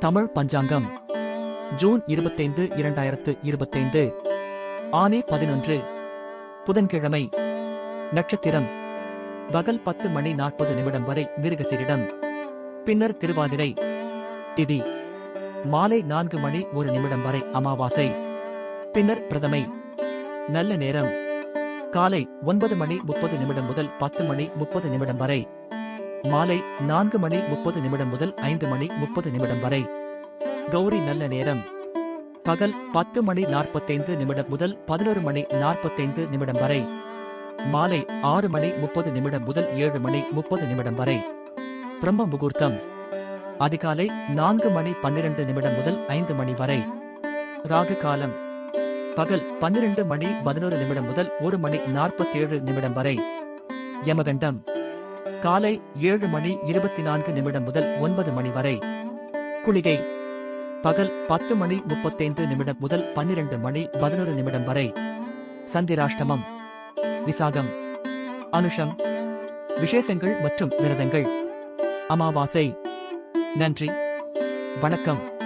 தமிழ் பஞ்சாங்கம். June இருபத்தைந்து இரண்டாயிரத்து இருபத்தைந்து. ஆனே பதினொன்று. புதன்கிழமை. நட்சத்திரம். பகல் பத்து மணி நாற்பது நிமிடம் வரை மிருகசீரிடம். பின்னர் திருவாதிரை. திதி. மாலை நான்கு மணி ஒரு நிமிடம் வரை அமாவாசை. பின்னர் பிரதமை. நல்ல நேரம். காலை ஒன்பது மணி முப்பது நிமிடம் முதல் பத்து மணி முப்பது நிமிடம் வரை. மாலை நான்கு மணி முப்பது நிமிடம் முதல் ஐந்து மணி முப்பது நிமிடம் வரை. கௌரி நல்ல நேரம். பகல் பத்து மணி நாற்பத்தைந்து நிமிடம் முதல் பதினோரு மணி நாற்பத்தைந்து நிமிடம் வரை. மாலை ஆறு மணி முப்பது நிமிடம் முதல் ஏழு மணி முப்பது நிமிடம் வரை. பிரம்ம முகூர்த்தம். அதிகாலை நான்கு மணி பன்னிரண்டு நிமிடம் முதல் ஐந்து மணி வரை. ராகு காலம். பகல் பன்னிரண்டு மணி பதினோரு நிமிடம் முதல் ஒரு மணி நாற்பத்தேழு நிமிடம் வரை. யமகண்டம். காலை ஏழு மணி இருபத்தி நான்கு நிமிடம் முதல் ஒன்பது மணி வரை. குளிகை. பகல் பத்து மணி முப்பத்தைந்து நிமிடம் முதல் பன்னிரண்டு மணி பதினொரு நிமிடம் வரை. சந்திராஷ்டமம். விசாகம். அனுஷம். விசேஷங்கள் மற்றும் விரதங்கள். அமாவாசை. நன்றி. வணக்கம்.